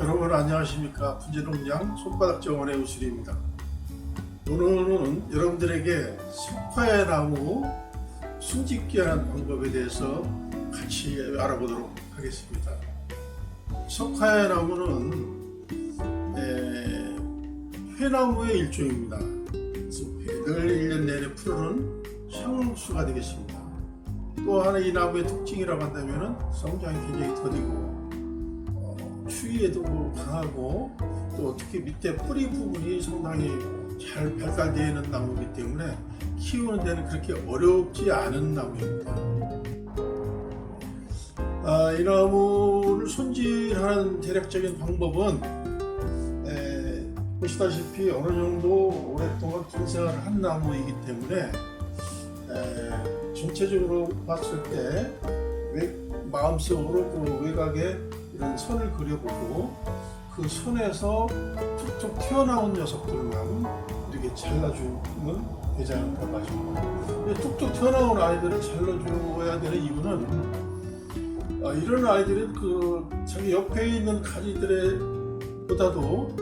여러분 안녕하십니까? 부지농장 손바닥 정원의 우슬입니다. 오늘은 여러분들에게 석화의 나무 숨짓기하는 방법에 대해서 같이 알아보도록 하겠습니다. 석화의 나무는 에, 회나무의 일종입니다. 늘 1년 내내 푸르는 향수가 되겠습니다 또 하나 이 나무의 특징이라고 한다면 성장이 굉장히 더디고 어, 추위에도 강하고 또 특히 밑에 뿌리 부분이 상당히 잘 발달되어 있는 나무이기 때문에 키우는 데는 그렇게 어렵지 않은 나무입니다. 아, 이 나무를 손질하는 대략적인 방법은 에, 보시다시피 어느 정도 오랫동안 군 생활을 한 나무이기 때문에 에, 전체적으로 봤을 때 외, 마음속으로 그 외곽에 이런 선을 그려보고 그 선에서 툭툭 튀어나온 녀석들만 이렇게 잘라주면 되지 않을까. 근데 툭툭 튀어나온 아이들을 잘라줘야 되는 이유는 아, 이런 아이들은 그 자기 옆에 있는 가지들의 보다도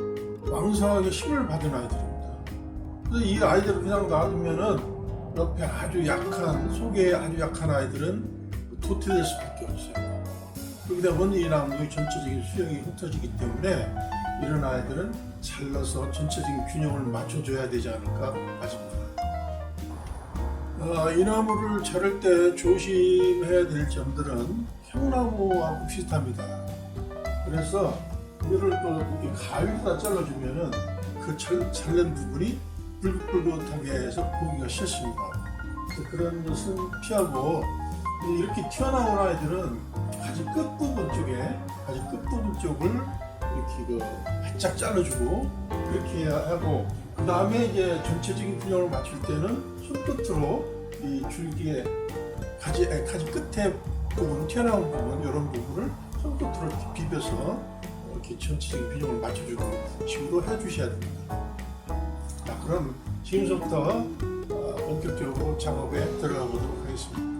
왕성하게 힘을 받은 아이들입니다. 그래서 이 아이들을 그냥 놔두면은 옆에 아주 약한 속에 아주 약한 아이들은 도태될 수밖에 없어요. 그러다 보니 이 나무의 전체적인 수영이 흩어지기 때문에 이런 아이들은 잘라서 전체적인 균형을 맞춰줘야 되지 않을까 싶습니다. 아, 이 나무를 자를 때 조심해야 될 점들은 향나무하고 비슷합니다. 그래서 이를 또 이렇게 가위로 잘라주면은 그 잘, 잘린 부분이 해서 보기가 싫습니다. 그런 것은 피하고 이렇게 튀어나온 아이들은 가지 끝부분 쪽에 가지 끝부분 쪽을 이렇게 그 바짝 잘라주고 그렇게 하고 그 다음에 이제 전체적인 균형을 맞출 때는 손끝으로 이 줄기에 가지 아니, 가지 끝에 부분 튀어나온 부분 이런 부분을 손끝으로 비벼서 이렇게 전체적인 균형을 맞춰주는 식으로 해주셔야 됩니다. 자 그럼 지금부터 어, 본격적으로 작업에 들어가 보도록 하겠습니다.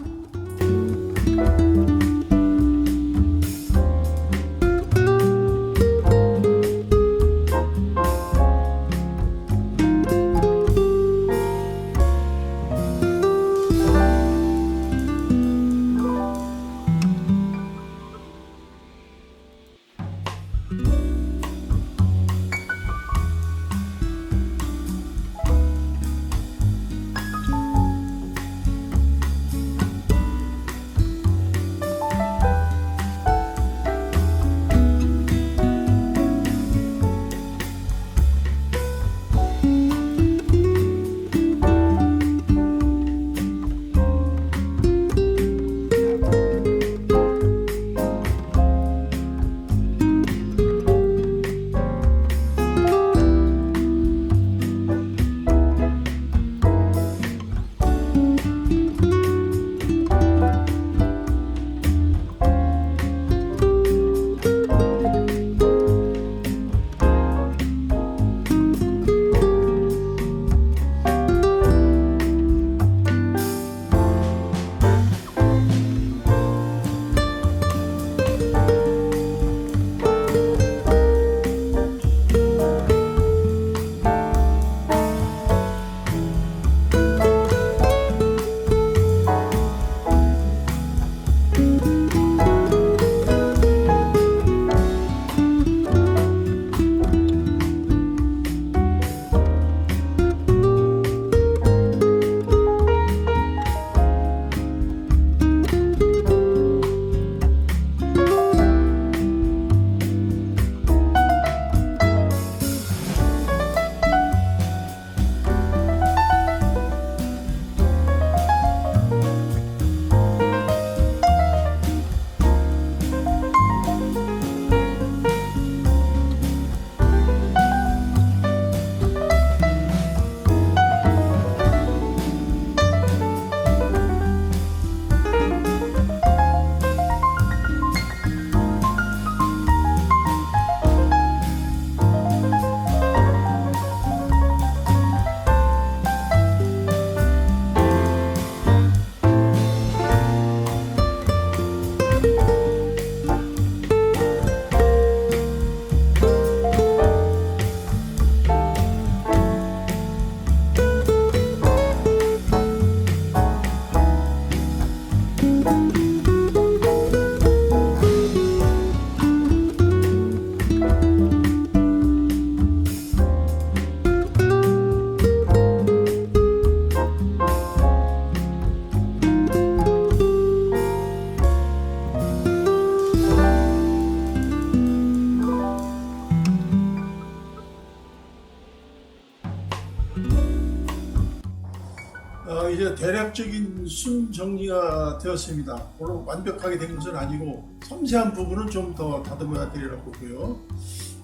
대략적인 순 정리가 되었습니다. 물론 완벽하게 된 것은 아니고 섬세한 부분은 좀 더 다듬어야 되리라고 보고요.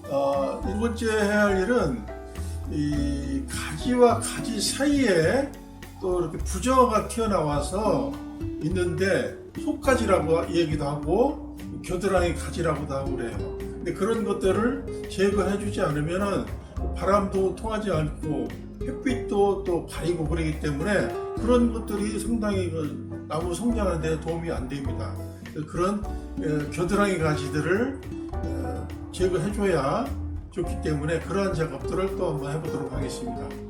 어, 일 번째 해야 할 일은 이 가지와 가지 사이에 또 이렇게 부저가 튀어나와서 있는데 속가지라고 얘기도 하고 겨드랑이 가지라고도 하고 그래요. 근데 그런 것들을 제거해 주지 않으면은 바람도 통하지 않고 햇빛도 또 가리고 그러기 때문에 그런 것들이 상당히 그 나무 성장하는 데 도움이 안 됩니다. 그런 어, 겨드랑이 가지들을 어, 제거해줘야 좋기 때문에 그러한 작업들을 또 한번 해보도록 하겠습니다.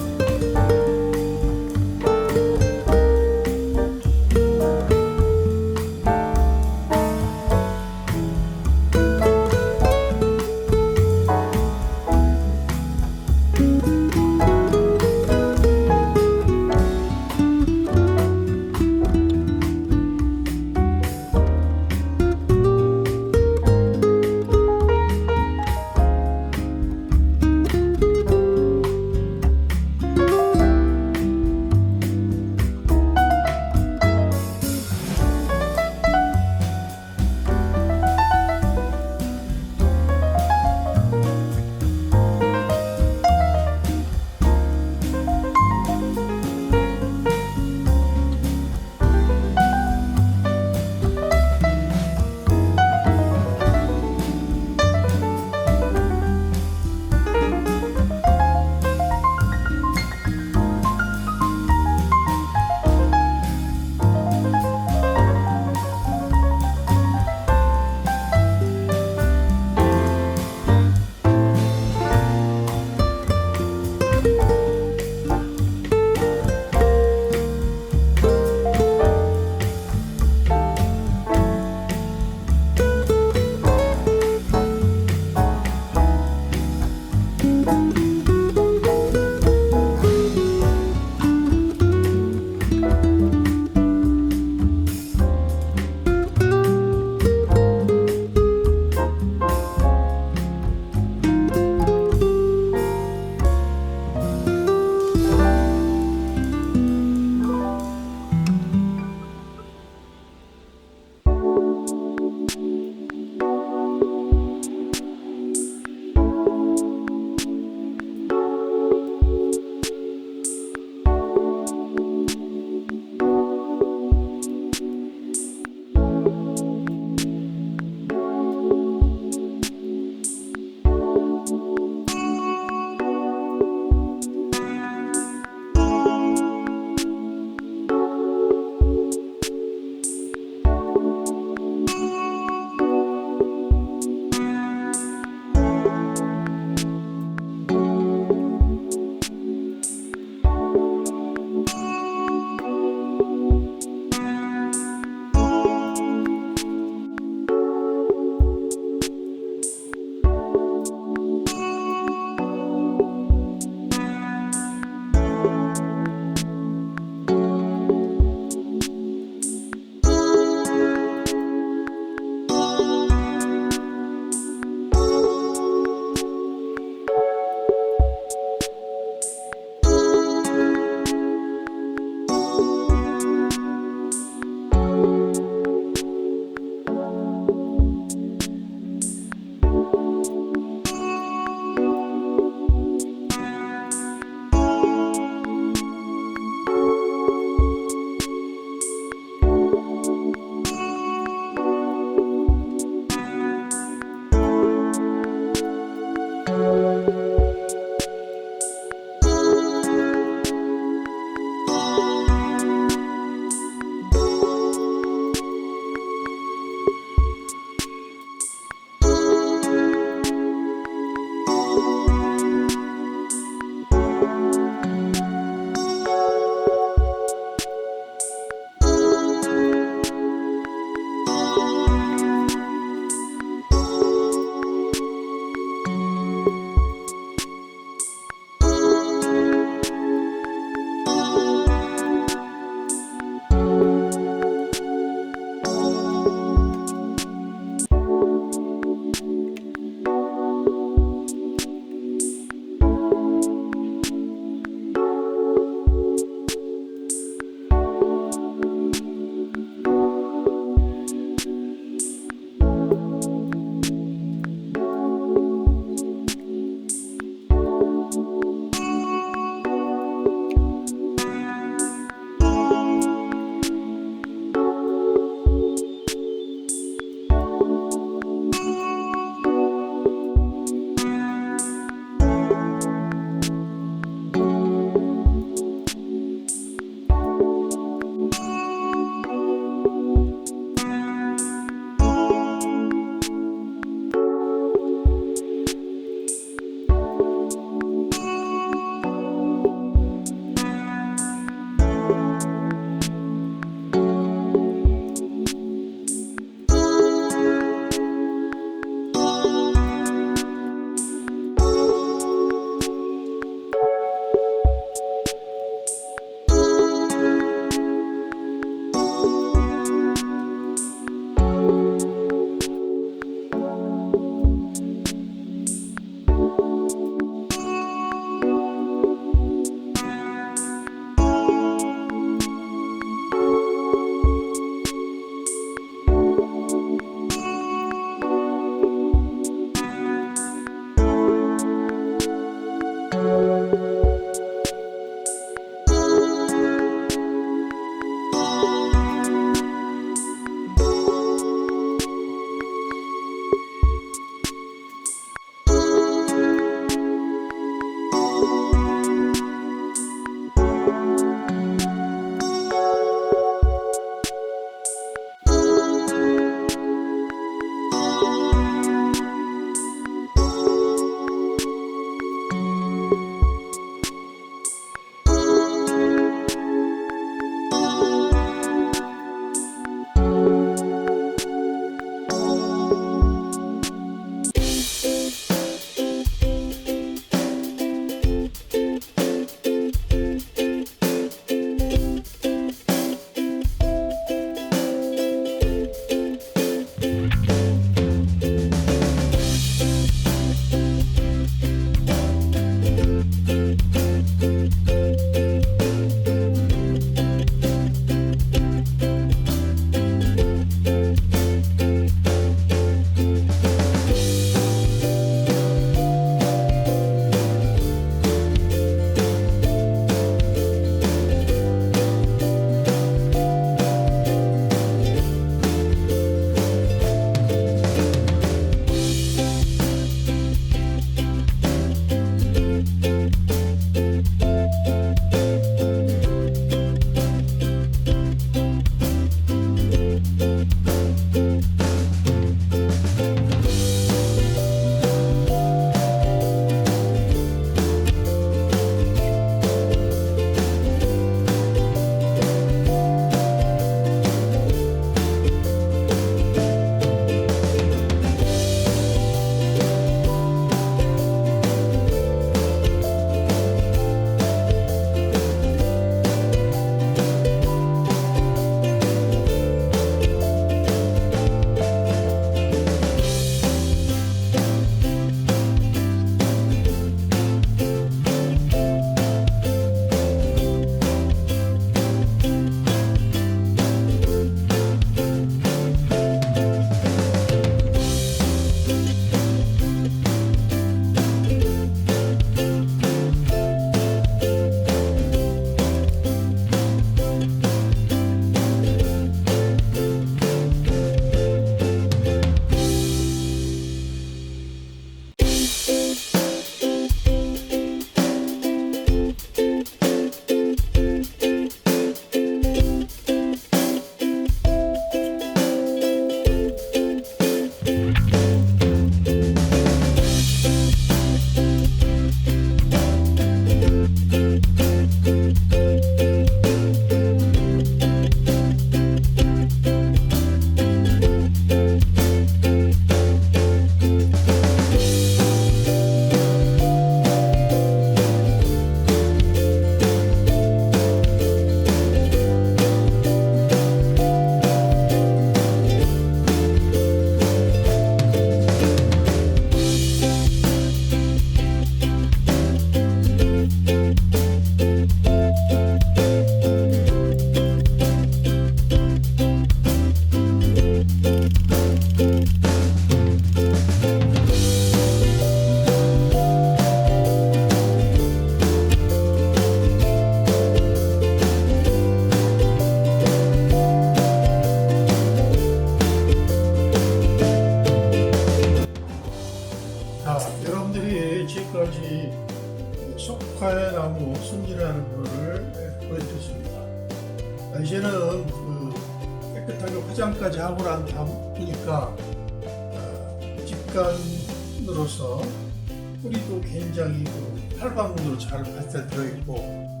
그 활방으로 잘 발달되어 있고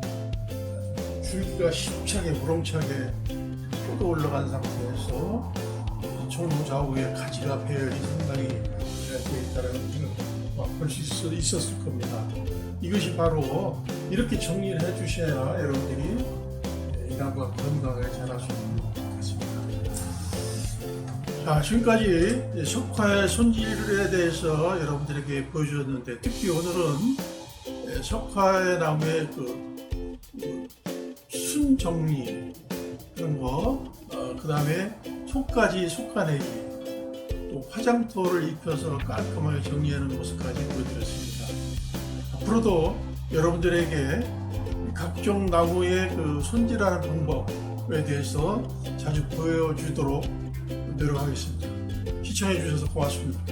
줄기가 힘차게 우렁차게 뻗어 올라간 상태에서 정좌우에 가지가 배열이 상당히 잘 되어 있다는 것을 볼 수 있었을 겁니다. 이것이 바로 이렇게 정리를 해 주셔야 여러분들이 이 나무가 건강하게 자랄 수 있는 것 같습니다. 자, 지금까지 석화의 손질에 대해서 여러분들에게 보여주었는데 특히 오늘은 석화의 나무의 그, 그 순정리 그런 거, 어, 그 다음에 속까지 속가내기, 또 화장토를 입혀서 깔끔하게 정리하는 모습까지 보여드렸습니다. 앞으로도 여러분들에게 각종 나무의 그 손질하는 방법에 대해서 자주 보여주도록 노력하겠습니다. 시청해 주셔서 고맙습니다.